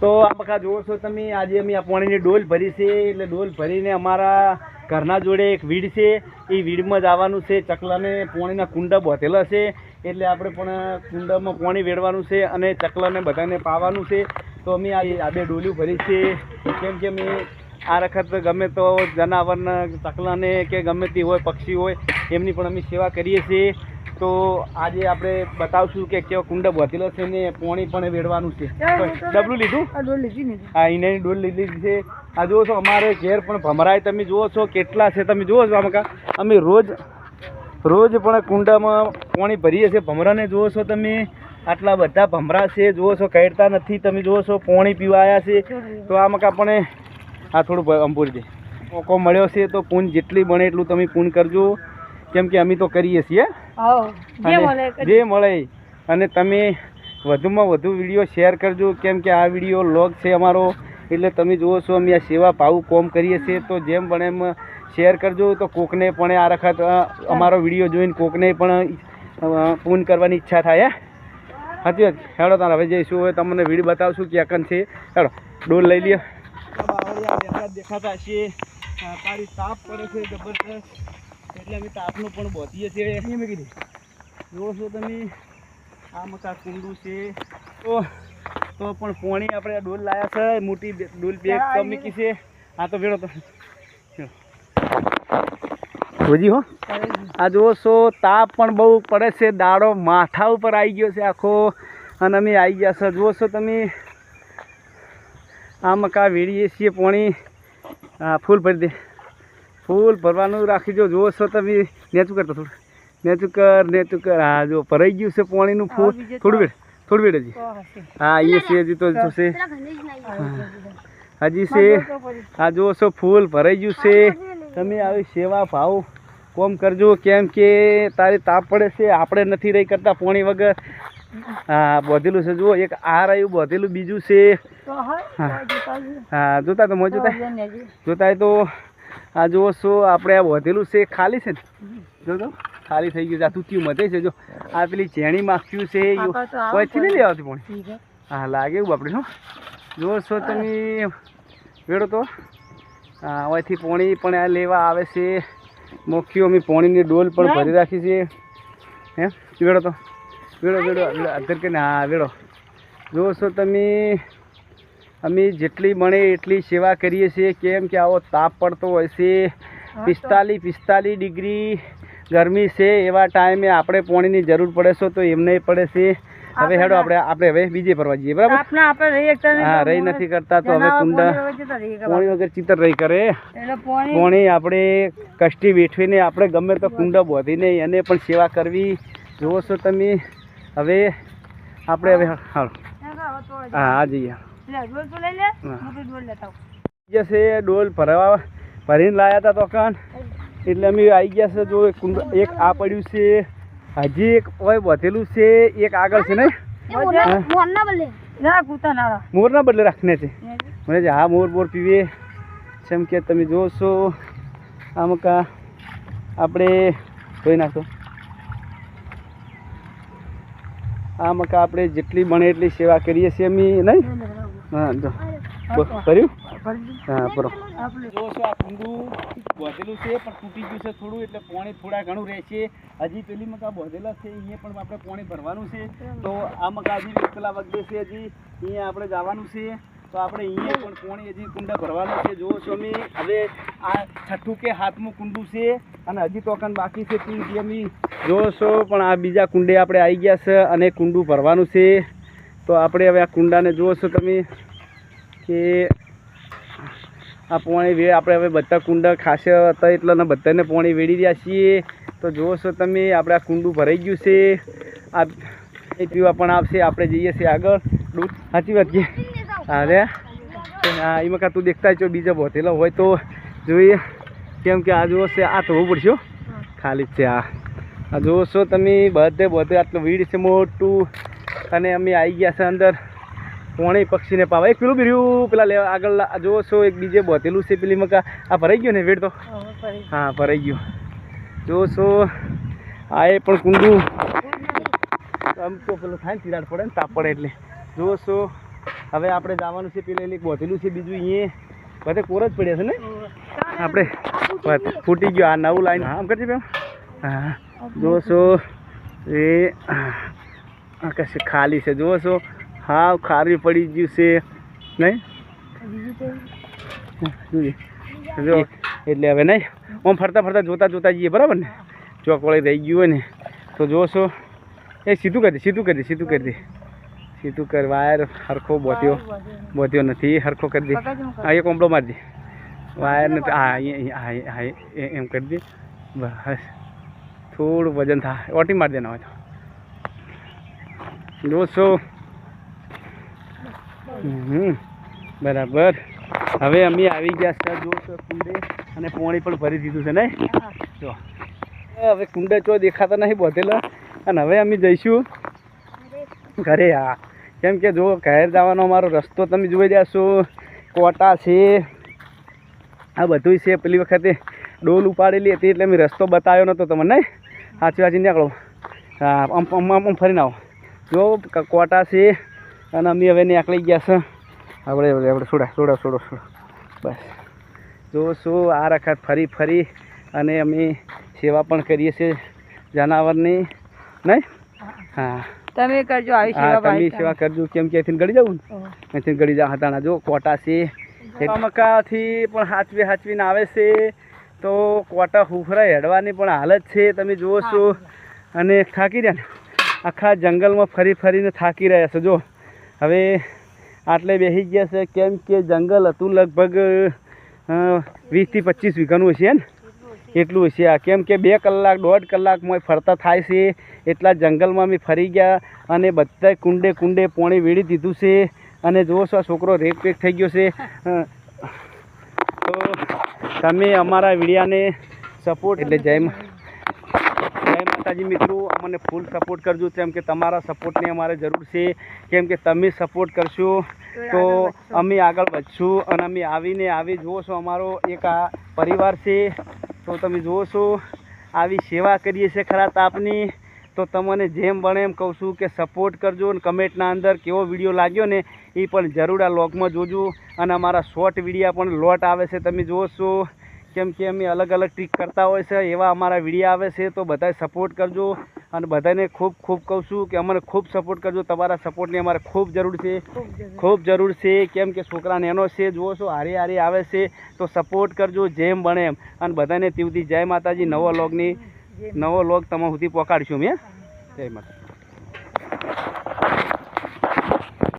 તો આ બકા જુઓ છો તમે, આજે અમે આ પાણીની ડોલ ભરી છે, એટલે ડોલ ભરીને અમારા ઘરના જોડે એક વીડ છે. એ વીડમાં જવાનું છે, ચકલાને પાણીના કુંડા બોધેલા છે, એટલે આપણે પણ કુંડામાં પાણી વેડવાનું છે અને ચકલાને બધાને પાવાનું છે. તો અમે આ બે ડોલીઓ ભરી છે. કેમ કે અમે આ વખત ગમે તો જનાવરને, ચકલાને કે ગમે તે હોય, પક્ષી હોય, એમની પણ અમે સેવા કરીએ છીએ. તો આજે આપણે બતાવશું કે કેવો કુંડ વધેલો છે ને પોણી પણ વેડવાનું છે. ડબલું લીધું? આ ડોલ લીધી ને. આ ઈનાની ડોલ લીધી છે. આ જુઓ છો અમારે ઘેર પણ ભમરાય તમે જુઓ છો કેટલા છે તમે જુઓ છો આમાં અમે રોજ રોજ પણ કુંડામાં પાણી ભરીએ છીએ. ભમરાને જુઓ છો તમે આટલા બધા ભમરા છે જુઓ છો કહેતા નથી. તમે જુઓ છો પાણી પીવા આવ્યા છે. તો આમાં આપણે આ થોડું આમ દે. મોકો મળ્યો છે તો પૂન જેટલી બને એટલું તમે પૂન કરજો. કેમ કે અમે તો કરીએ છીએ. જે અને મળે જે મળે અને તમે વધુમાં વધુ વીડિયો શેર કરજો કેમ કે આ વીડિયો લોગ છે અમારો. એટલે તમે જુઓ છો અમે આ સેવા પાવું કોમ કરીએ છીએ. તો જેમ પણ એમ શેર કરજો. તો કોકને પણ આ વખત અમારો વીડિયો જોઈને કોકને પણ પૂન કરવાની ઈચ્છા થાય સાચી વાત. હેડો તાર હવે જઈશું. હવે તમને વીડિયો બતાવશું કે અકન છે. હેડો ડોલ લઈ લ્યો. દેખાતા છે તારી તાપ પડે છે જબરદસ્ત એટલે અમે તાપનું પણ બોધીએ છીએ. એમ મેં કીધું. જુઓ છો તમે આ મકા કુંડું છે. તો તો પણ પોણી આપણે ડોલ લાયા છે. મોટી બે- ડોલ તો મૂકી છે. આ તો ભેળો તો હોજી હો. આ જુઓ છો તાપ પણ બહુ પડે છે. દાડો માથા ઉપર આવી ગયો છે આખો. અને અમે આવી ગયા છે. જુઓ છો તમે આ મકા વેડીએ છીએ પોણી. આ ફૂલ ભરી દે ફૂલ ભરવાનું રાખીજો જુઓ છો તમે નેચું કરતો થોડું. નેચું કર નેચું કર હા જો ભરાઈ ગયું છે પાણીનું ફૂલ. થોડું વેડ થોડું વેડ હજી. હા એ છે હજી તો જોશે છે હજી છે. હા. આ જુઓ છો ફૂલ ભરાઈ ગયું છે. તમે આવી સેવા ભાવ કોમ કરજો કેમ કે તારી તાપ પડે છે આપણે નથી રહી કરતા પાણી વગર. હા બોધેલું છે જુઓ એક આ રહ્યું બોધેલું બીજું છે. હા. જોતા તો મોજ જોતા જોતા તો આ જુઓ શું આપણે આ વધેલું છે ખાલી છે ને? જો તો ખાલી થઈ ગયું છે. આ તૂત્યું મધે છે જો. આ પેલી ચેણી માખ્યું છે પછી નહીં લેવાતી પણ. હા લાગે એવું આપણે શું જુઓ છો તમે વેડો તો. હા અહીંથી પોણી પણ આ લેવા આવે છે. મોખ્યું અમે પોણીની ડોલ પણ ભરી રાખી છે. હે? વેડો તો. વેડો વેડો અધર કે હા વેડો. જુઓ છો તમે અમે જેટલી મળે એટલી સેવા કરીએ છીએ. કેમ કે આવો તાપ પડતો હોય છે. પિસ્તાલીસ પિસ્તાલીસ ડિગ્રી ગરમી છે. એવા ટાઈમે આપણે પાણીની જરૂર પડે છે તો એમને પડે છે. હવે હેડો આપણે આપણે હવે બીજે ફરવા જઈએ. બરાબર? આપણે રહી હા રહી નથી કરતા તો હવે કુંડા પોણી વગર ચિત્તર રહી કરે. પોણી આપણે કષ્ટી વેઠવીને આપણે ગમે તો કુંડા બોધીને એને પણ સેવા કરવી. જુઓ છો તમે? હવે આપણે હવે હાલો. હા આ જઈએ. લે, ડોલ તો લઈ લે હા. મોટી ડોલ લેતા જશે ડોલ ભરવા ભરીને લાયા હતા તો કાન એટલે અમે આવી ગયા છે જો એક કુંડ એક આ પડ્યું છે હજી એક હોય વધેલું છે એક આગળ છે? ના કૂતા ના રાખ. મોરના બદલે રાખને છે. મને જે હા મોર બોર પીવે. જેમ કે તમે જોશો છો આમ કા આપણે ધોઈ નાખો. આમ કા આપણે જેટલી બને એટલી સેવા કરીએ છીએ અમે નહીં? હા આપણે આ કુંડું બોધેલું છે, પણ તૂટી ગયું છે થોડું, એટલે પાણી થોડા ઘણું રહેશે. હજી પેલી મકા બોધેલા છે, અહીંયા પણ આપણે પાણી ભરવાનું છે. તો આ મકા હજી પેલા વગડે છે હજી. અહીંયા આપણે જવાનું છે. તો આપણે અહીંયા પણ પાણી હજી કુંડા ભરવાનું છે. જુઓ છો અમે હવે આ છઠ્ઠું કે હાથમું કુંડું છે, અને હજી તો અકન બાકી છે તું જે અમે જુઓ પણ આ બીજા કુંડે આપણે આવી ગયા છે અને કુંડું ભરવાનું છે. તો આપણે હવે આ કુંડાને જુઓ છો તમે કે આ પાણી વે આપણે હવે બધા કુંડા ખાસે હતા એટલે અને બધાને પાણી વેડી રહ્યા છીએ. તો જુઓ છો તમે આપણે આ કુંડું ભરાઈ ગયું છે. આ એ પીવા પણ આવશે. આપણે જઈએ છીએ આગળ. દૂધ સાચી વાત કે? અરે હા એમાં કાં તું દેખતા જો બીજા બોતેલો હોય તો જોઈએ. કેમ કે આ જુઓ છે આ થવું પડશે ખાલી જ છે આ. આ જુઓ છો તમે બધે બધે આટલું વીડ છે મોટું. અને અમે આવી ગયા છે અંદર પોણી પક્ષીને પાવા. એક પેલું બીર્યું પેલા લેવા આગળ જુઓ છો એક બીજે બોતેલું છે પેલી મકા. આ ભરાઈ ગયું ને વેડ તો? હા ભરાઈ ગયું. જુઓ છો આ એ પણ કુંડું. આમ તો પેલું થાય ને તિરાડ પડે ને તાપ પડે એટલે. જુઓ છો હવે આપણે જવાનું છે પેલા એક બોતેલું છે બીજું અહીંયા. બધે કોર જ પડ્યા છે ને? આપણે ફૂટી ગયો આ નવું લાઈન આમ કરજે બેન. હા જોશો એ આ કશે ખાલી છે. જોશો હા ખારી પડી ગયું છે. નહીં? જો એટલે હવે નહીં. આમ ફરતા ફરતા જોતા જોતા જઈએ બરાબર ને? ચોક વળી રહી ગયું હોય ને. તો જોશો એ સીધું કરી દે સીધું કરી દે સીધું કરી દે. સીધું કર વાયર હરખો બોત્યો બોત્યો નથી હરખો કરી દે. હા એ કોંબડો મારી દે. વાયર નથી હા હા એમ કરી દે. બસ. થોડું વજન થાય. ઓટી મારી દેના હોય તો. હમ, બરાબર. હવે અમે આવી ગયા છે દોસો કુંડે અને પોણી પણ ભરી દીધું છે ને જો. હવે કુંડે ચો દેખાતા નહીં બોધેલા. અને હવે અમે જઈશું ઘરે આ. કેમ કે જો ઘેર જવાનો અમારો રસ્તો તમે જોઈ રહ્યા કોટા છે. આ બધું છે. પેલી વખતે ડોલ ઉપાડેલી હતી એટલે મેં રસ્તો બતાવ્યો નહોતો તમને સાચી વાંચી નીકળો. હા આમ આમ આમ ફરીને આવો. જો કોટા છે અને અમે હવે નીકળી ગયા છે. આપણે આપણે છોડા છોડા છોડો છોડો. બસ. જો શું આ રખત ફરી ફરી અને અમે સેવા પણ કરીએ છીએ જનાવરની. નહીં? હા. તમે કરજો આવી સેવા તમે સેવા કરજો. કેમ કે અહીંથી ગળી જવું ને? અહીંથી ગળી જા હતા જો કોટા છે. મકાથી પણ હાચવી હાચવીને આવે છે. તો કોટા હુફરા હેડવાની પણ હાલત છે. તમે જુઓ છો. અને થાકી રહ્યા ને? આખા જંગલમાં ફરી ફરીને થાકી રહ્યા છો. જો, હવે આટલે બેસી ગયા છે. કેમ કે જંગલ હતું લગભગ વીસથી પચીસ વીઘાનું હશે ને એટલું હશે આ. કેમ કે બે કલાક, દોઢ કલાકમાં ફરતા થાય છે. એટલા જંગલમાં અમે ફરી ગયા અને બધા કુંડે કુંડે પોણી વીડી દીધું છે. અને જુઓ છો, આ છોકરો રેક પેક થઈ ગયો છે. તો તમે અમારા વિડિયાને સપોર્ટ એટલે મા- જય માતાજી મિત્રો અમને ફૂલ સપોર્ટ કરજો કેમ કે તમારા સપોર્ટની અમારે જરૂર છે. કેમ કે તમે સપોર્ટ કરશો તો અમે આગળ વધશું અને અમે આવીને આવી જુઓ છો અમારો એક આ પરિવાર છે. તો તમે જુઓ છો આવી સેવા કરીએ છીએ ખરા તાપની તો તમને જેમ બને એમ કહું છું કે સપોર્ટ કરજો અને કમેન્ટના અંદર કેવો વીડિયો લાગ્યો ને એ પણ જરૂર આ લોગમાં જોજો. અને અમારા શોર્ટ વિડીયા પણ લોટ આવે છે તમે જુઓ છો. કેમ કે અમે અલગ અલગ ટ્રીક કરતા હોય છે, એવા અમારા વીડિયો આવે છે, તો બધાએ સપોર્ટ કરજો. અને બધાને ખૂબ ખૂબ કહું છું કે અમને ખૂબ સપોર્ટ કરજો. તમારા સપોર્ટની અમારે ખૂબ જરૂર છે. ખૂબ જરૂર છે. કેમ કે છોકરા નેનો છે, જુઓ છો, હારી હારી આવે છે, તો સપોર્ટ કરજો, જેમ બને એમ. અને બધાને તીવથી જય માતાજી. નવો લોગની, નવો લોગ તમારા સુધી પહોંચાડશું મેં જય માતા